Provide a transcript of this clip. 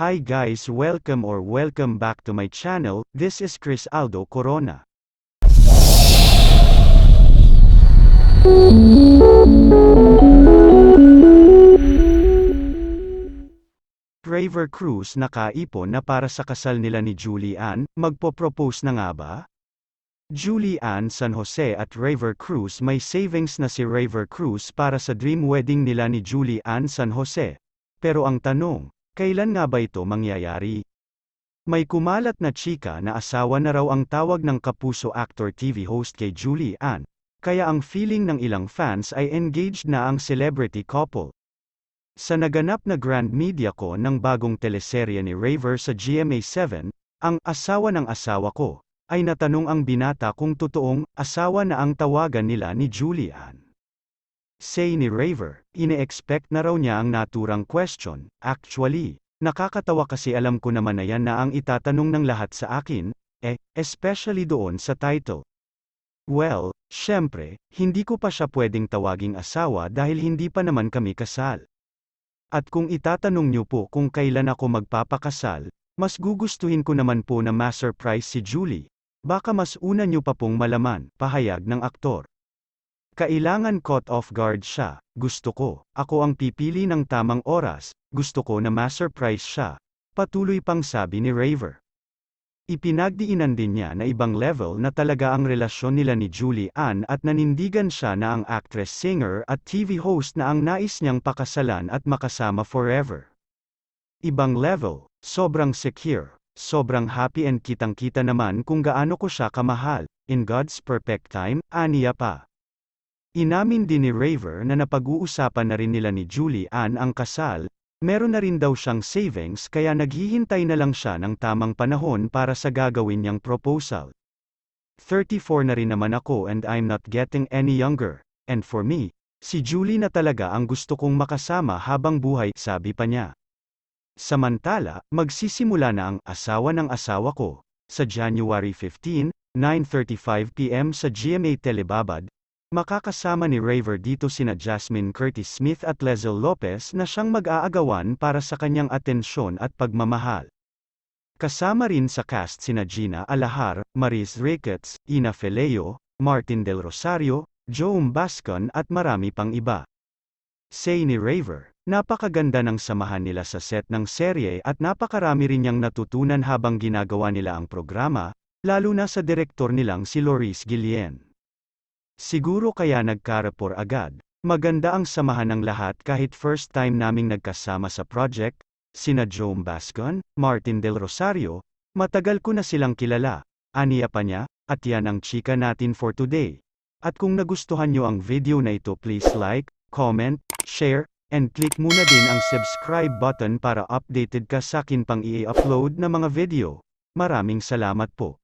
Hi guys welcome or welcome back to my channel, this is Chris Aldo Corona. Raver Cruz nakaipon na para sa kasal nila ni Julie Ann, magpo-propose na nga ba? Julie Ann San Jose at Raver Cruz may savings na si Raver Cruz para sa dream wedding nila ni Julie Ann San Jose. Pero ang tanong, kailan nga ba ito mangyayari? May kumalat na chika na asawa na raw ang tawag ng kapuso actor TV host kay Julie Ann, kaya ang feeling ng ilang fans ay engaged na ang celebrity couple. Sa naganap na Grand Media ko ng bagong teleserye ni Raver sa GMA7, ang asawa ng asawa ko, ay natanong ang binata kung totoong asawa na ang tawagan nila ni Julian. Say ni Raver, ine-expect na raw niya ang naturang question, actually, nakakatawa kasi alam ko naman na yan na ang itatanong ng lahat sa akin, eh, especially doon sa title. Well, syempre, hindi ko pa siya pwedeng tawaging asawa dahil hindi pa naman kami kasal. At kung itatanong niyo po kung kailan ako magpapakasal, mas gugustuhin ko naman po na ma-surprise si Julie. Baka mas una niyo pa pong malaman, pahayag ng aktor. Kailangan caught off guard siya, gusto ko, ako ang pipili ng tamang oras, gusto ko na ma-surprise siya, patuloy pang sabi ni Raver. Ipinagdiinan din niya na ibang level na talaga ang relasyon nila ni Julie Ann at nanindigan siya na ang actress-singer at TV host na ang nais niyang pakasalan at makasama forever. Ibang level, sobrang secure, sobrang happy and kitang-kita naman kung gaano ko siya kamahal, in God's perfect time, aniya pa. Inamin din ni Raver na napag-uusapan na rin nila ni Julie Ann ang kasal, Meron na rin daw siyang savings kaya naghihintay na lang siya ng tamang panahon para sa gagawin niyang proposal. 34 na rin naman ako and I'm not getting any younger. And for me, si Julie na talaga ang gusto kong makasama habang buhay, sabi pa niya. Samantala, magsisimula na ang asawa ng asawa ko sa January 15, 9:35 p.m. sa GMA Telebabad, Makakasama ni Raver dito sina Jasmine Curtis Smith at Lezel Lopez na siyang mag-aagawan para sa kanyang atensyon at pagmamahal. Kasama rin sa cast sina Gina Alahar, Maris Ricketts, Ina Feleo, Martin Del Rosario, Joe Bascon at marami pang iba. Say ni Raver, napakaganda ng samahan nila sa set ng serye at napakarami rin niyang natutunan habang ginagawa nila ang programa, lalo na sa direktor nilang si Loris Guillen. Siguro kaya nagkarapor agad. Maganda ang samahan ng lahat kahit first time naming nagkasama sa project, sina Joe Bascon, Martin Del Rosario, matagal ko na silang kilala, aniya pa niya, at yan ang chika natin for today. At kung nagustuhan nyo ang video na ito please like, comment, share, and click muna din ang subscribe button para updated ka sa akin pang i-upload na mga video. Maraming salamat po.